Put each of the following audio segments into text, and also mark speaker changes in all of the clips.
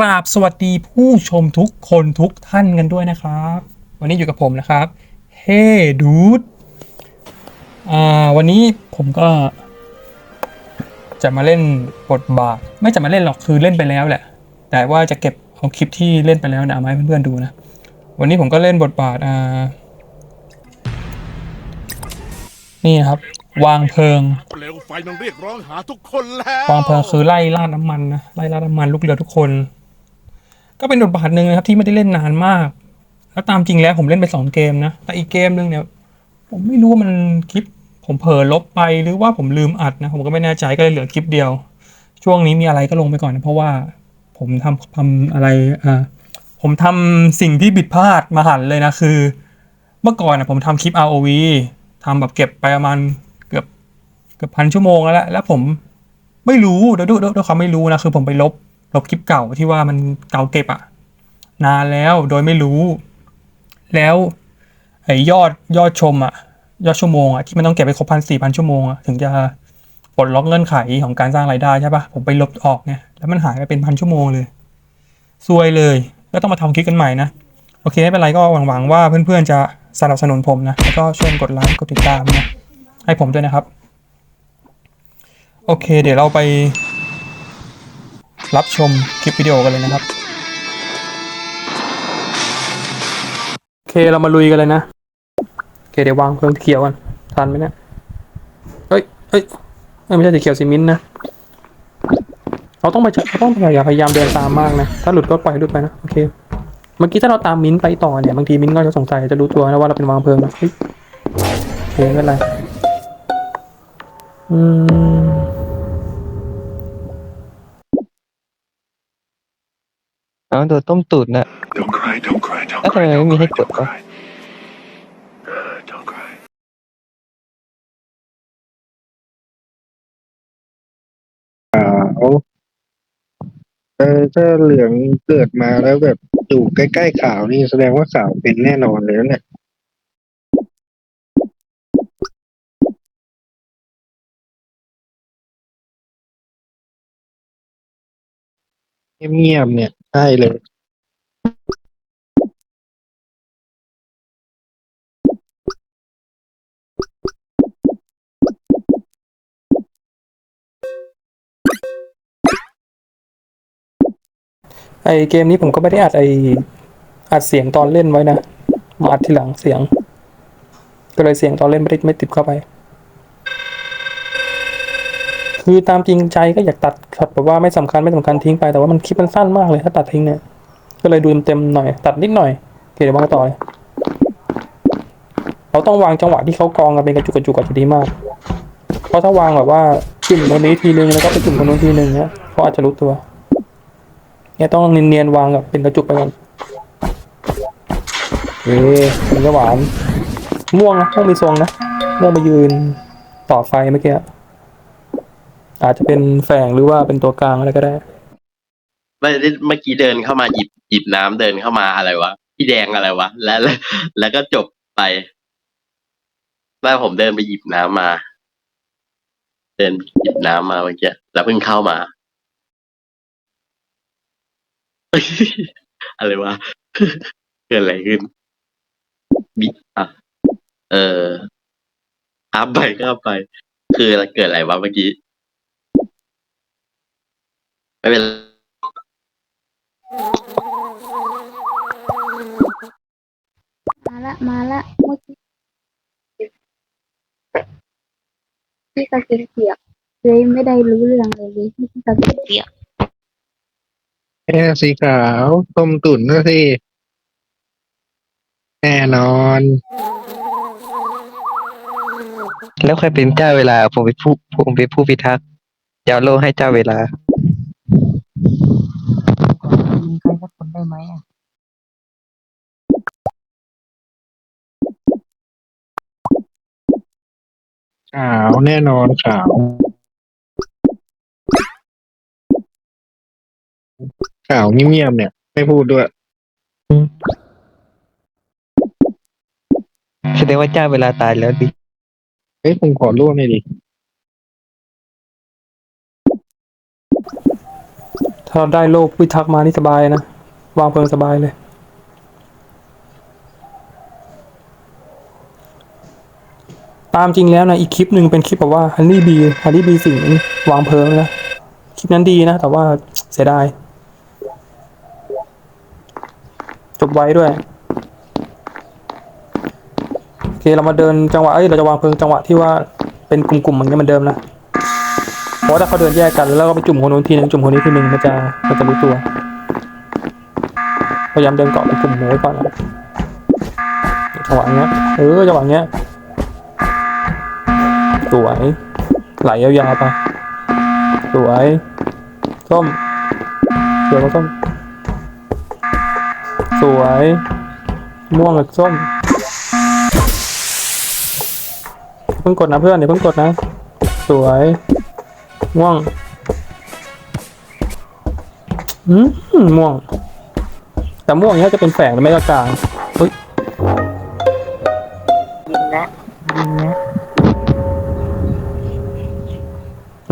Speaker 1: ราบสวัสดีผู้ชมทุกคนทุกท่านกันด้วยนะครับ วันนี้อยู่กับผมนะครับเฮ้ดูดอ่าวันนี้ผมก็ จะมาเล่นบทบาท ไม่จะมาเล่นหรอกคือเล่นไปแล้วแหละ แต่ว่าจะเก็บเอาคลิปที่เล่นไปแล้วนะเอามาให้เพื่อนๆดูนะ วันนี้ผมก็เล่นบทบาทอ่านี่ครับ วางเพลิง
Speaker 2: เปลวไฟมันเรียกร้องหาทุกคนแล้ว
Speaker 1: วางเพลิงคือไล่ล่าน้ำมันนะไล่ล่าน้ำมันลูกเรือทุกคน ก็เป็นบทบาทหนึ่งนะครับที่ไม่ได้เล่นนานมาก แล้วตามจริงแล้วผมเล่นไปสองเกมนะแต่อีกเกมหนึ่งเนี่ย ผมไม่รู้ว่ามันคลิป ผมเผลอลบไปหรือว่าผมลืมอัดนะผมก็ไม่แน่ใจก็เลยเหลือคลิปเดียว ช่วงนี้มีอะไรก็ลงไปก่อนนะเพราะว่าผมทำทำอะไรอ่าผมทำสิ่งที่ผิดพลาดมาหันเลยนะคือ เมื่อก่อนนะผมทำคลิป ROV ทำแบบเก็บไปประมาณ เกือบพันชั่วโมงแล้วแหละแล้วผมไม่รู้ด้วยด้วยด้วยด้วยความไม่รู้นะคือผมไปลบลบคลิปเก่าที่ว่ามันเก่าเก็บอะนานแล้วโดยไม่รู้ แล้วไอ้ยอดยอดชมอะยอดชั่วโมงอะที่มันต้องเก็บไปครบพันสี่พันชั่วโมงอะถึงจะปลดล็อกเงื่อนไขของการสร้างรายได้ใช่ปะผมไปลบออกไงแล้วมันหายไปเป็นพันชั่วโมงเลยซวยเลยก็ต้องมาทำคลิปกันใหม่นะโอเคไม่เป็นไรก็หวังๆว่าเพื่อนๆจะสนับสนุนผมนะแล้วก็ช่วยกดไลค์กดติดตามนะให้ผมด้วยนะครับ โอเค เดี๋ยวเราไป รับชมคลิปวิดีโอกันเลยนะครับ โอเคเรามาลุยกันเลยนะ โอเคเดี๋ยววางเพลิงสีเขียวกันทันไหมเนี่ยเอ้ยเอ้ยไม่ใช่สีเขียวสีมิ้นนะเราต้องไปเราต้องอย่าพยายามเดินตามมากนะ ถ้าหลุดก็ปล่อยหลุดไปนะ โอเค เมื่อกี้ถ้าเราตามมิ้นท์ไปต่อเนี่ย บางทีมิ้นท์ก็จะสงสัยจะรู้ตัวนะว่าเราเป็นวางเพลิงนะเฮ้ยโอเคไม่เป็นไร อืม
Speaker 3: เอาโดนต้มตูดน่ะ
Speaker 4: Don't cry, don't cry, don't
Speaker 3: แล้วทำไม
Speaker 4: cry,
Speaker 3: ไม่
Speaker 4: don't
Speaker 3: มีให้กด
Speaker 4: don't
Speaker 3: วะ
Speaker 4: cry. Uh, don't cry.
Speaker 5: เขาเออถ้าเหลืองเกิดมาแล้วแบบอยู่ใกล้ๆขาวนี่แสดงว่าขาวเป็นแน่นอนเลยนะเนี่ยเงียบๆเนี่ย ช่เลย
Speaker 1: ไอเกมนี้ผมก็ไม่ได้อัดไออัดเสียงตอนเล่นไว้นะมาอัดทีหลังเสียง ก็เลยเสียงตอนเล่นไม่ได้ไม่ติดเข้าไป คือตามจริงใจก็อยากตัดแบบว่าไม่สำคัญไม่สำคัญทิ้งไปแต่ว่ามันคลิปมันสั้นมากเลยถ้าตัดทิ้งเนี่ย ก็เลยดูเต็มๆหน่อย ตัดนิดหน่อยเคเดี๋ยววางต่อเลยเราต้องวางจังหวะที่เขากองกันเป็นกระจุกกระจุกอาจะดีมาก เพราะถ้าวางแบบว่าจุ่มตรงนี้ทีนึงแล้วก็ไปจุ่มตรงนู้นทีนึงเนี่ยเขาอาจจะรู้ตัวเนี่ยต้องเนียนๆวางกับเป็นกระจุกไปก่อนเอ๊มันจะหวานม่วงนะม่วงมีทรงนะม่วงมายืนต่อไฟเมื่อกี้ อาจจะเป็นแฝงหรือว่าเป็นตัวกลางอะไรก็ได้
Speaker 6: ไม่ได้เมื่อกี้เดินเข้ามาหยิบหยิบน้ำเดินเข้ามาอะไรวะพี่แดงอะไรวะแล้วแล้วแล้วก็จบไปแล้วผมเดินไปหยิบน้ำมา เดินหยิบน้ำมาเมื่อกี้แล้วเพิ่งเข้ามา อะไรวะ เกิดอะไรขึ้นบิอะเออข้ามไปข้ามไป คือเกิดอะไรวะเมื่อกี้ ไม่เป็นไร
Speaker 7: มาละมาละเมื่อกี้พี่กระเกงเปียกเลยไม่ได้รู้เรื่องเลยเลยที่พี่กระเกงเปียก
Speaker 5: แค่สีขาวต้มตุ๋นนะสิแน่นอน
Speaker 3: แล้วใครเป็นเจ้าเวลา ผมเป็นผู้ผมเป็นผู้พิทักษ์ยาวโลให้เจ้าเวลา
Speaker 8: มี ใครสักคนได้ไหมอะ
Speaker 5: ขาวแน่นอนขาวขาวเงียบๆเนี่ย ไม่พูดด้วย
Speaker 3: แสดงว่าเจ้าเวลาตายแล้วดิ
Speaker 5: เฮ้ยผมขอร่วมหน่อยดิ
Speaker 1: ถ้าเราได้โล่พิทักษ์มานี่สบายนะ วางเพลิงสบายเลยตามจริงแล้วนะอีกคลิปหนึ่งเป็นคลิปแบบว่าฮันนี่บีฮันนี่บีสิงวางเพลิงนะคลิปนั้นดีนะ แต่ว่าเสียดายจบไว้ด้วยโอเคเรามาเดินจังหวะเอ้ยเราจะวางเพลิงจังหวะที่ว่าเป็นกลุ่มๆเหมือนกันเหมือนเดิมนะ เพราะถ้าเขาเดินแยกกันแล้วก็ไปจุ่มคนนู้นทีนึงจุ่มคนนี้ทีนึงมันจะมันจะรู้ตัว พยายามเดินเกาะเป็นกลุ่มไว้ก่อนนะจังหวะเนี้ยเออจังหวะเนี้ยสวยไหลยาวๆไปสวยส้มสวยกว่าส้มสวย ม่วงกับส้มเพิ่งกดนะเพื่อนเดี๋ยวเพิ่งกดนะ สวย ม่วงอืมม่วง แต่ม่วงเนี้ยจะเป็นแฝงหรือไม่ก็กลางเฮ้ย
Speaker 8: ยิงนะยิงนะ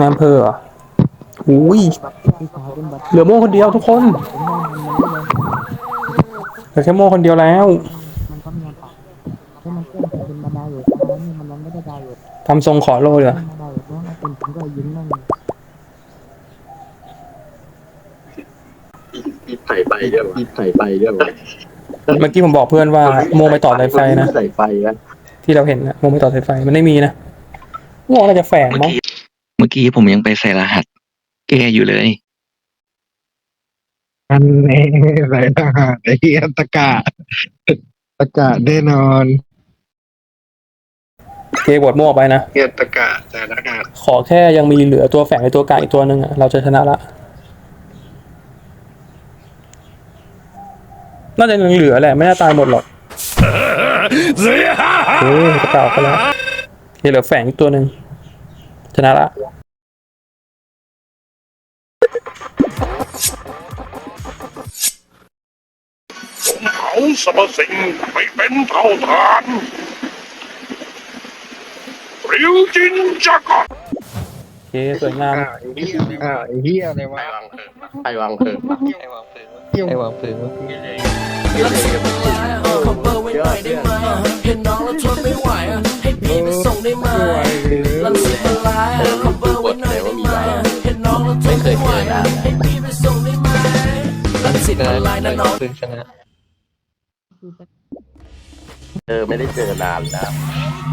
Speaker 1: งานอำเภอเหรออุ้ย
Speaker 8: พี่สาวเป็นบัตร
Speaker 1: เหลือม่วงคนเดียวทุกคน
Speaker 8: ผมมองมันมันไม่ยอม
Speaker 1: เหลือแค่ม่วงคนเดียวแล้ว
Speaker 8: มันก็ไม่ยอมปากให้มันเพื่อนผมเป็นบรรดาอยู่ตอนนี้มันยังไม่ได้ดาวอยู่
Speaker 1: ทำทรงขอโลเลย
Speaker 8: เป็นผมก็ยิงนั่ง
Speaker 6: พี่ใส่ไปเยอะพี่ใส่ไปเยอะ
Speaker 1: เมื่อกี้ผมบอกเพื่อนว่าโมไปต่อสายไฟนะ
Speaker 6: ใส่ไปกัน
Speaker 1: ที่เราเห็นนะโมไปต่อสายไฟมันไม่มีนะม่วงน่าจะแฝง
Speaker 3: เมื่อ
Speaker 1: มั้ง
Speaker 3: กี้เมื่อกี้ผมยังไปใส่รหัส แก้อยู่เลย
Speaker 5: อันแน่สายทหารไอ้เหี้ยตะกาศตะกาศแน่นอน
Speaker 1: เกบวดม่วงไปนะ
Speaker 5: เหี้ยตะกาศสายทหาร
Speaker 1: ขอแค่ยังมีเหลือตัวแฝงในตัวกลางอีกตัวหนึ่งอะเราจะชนะละ น่าจะยังเหลือแหละ ไม่น่าตายหมดหรอกเออจะกล่าวไปแล้วยังเหลือแฝงอีกตัวหนึ่งชนะละ
Speaker 4: ผมเผาสรรพสิ่งไปเป็นเท่าฐาน ริวจินจักร
Speaker 1: โอเคสวยงาม
Speaker 5: อ้าวไอ้เหี้ยอ้าวไอ้เหี้ยอะไรวะ
Speaker 6: ใครวางเพลิงปะ
Speaker 3: ไอ้วางเพลิงไอ้วางเพลิง
Speaker 6: เยอะเยอะ
Speaker 9: เห็นน้องแล้วทนไม่ไหวอะให้พี่ไปส่งได้ไหมลังสิตมันร้ายอะขอเบอร์ไว้หน่อยได้ไหมเห็นน้องแล้วทนไม่ไหวอะให้พี่ไปส่งได้ไหมลังสิตมันร้ายนะน้อง
Speaker 3: เพลิงชนะ
Speaker 6: เออไม่ได้เจอนานแล้ว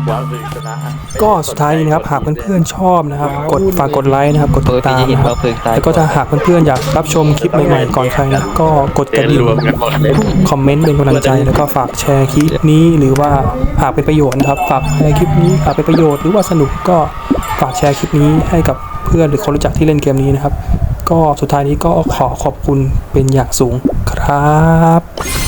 Speaker 6: วางเพลิงชนะ
Speaker 1: ก็สุดท้ายนี้นะครับหากเพื่อนๆชอบนะครับ กดฝากกดไลค์นะครับ กด
Speaker 3: เอ
Speaker 1: ติ
Speaker 3: อ
Speaker 1: ดตาม
Speaker 3: พี่จะเห็น
Speaker 1: นะครั
Speaker 3: ว่า
Speaker 1: บ
Speaker 3: เพลิงตาย
Speaker 1: แล้วก็ถ้าหากเพื่อนๆอยากรับชมคลิปใหม่ๆก่อนใครนะก็กดกระดิ่งคอมเมนต์เป็นกำลังใจแล้วก็ฝากแชร์คลิปนี้หรือว่าหากเป็นประโยชน์นะครับ ฝากแชร์คลิปนี้หากเป็นประโยชน์หรือว่าสนุกก็ฝากแชร์คลิปนี้ให้กับเพื่อนหรือคนรู้จักที่เล่นเกมนี้นะครับ ก็สุดท้ายนี้ก็ขอขอบคุณเป็นอย่างสูงครับ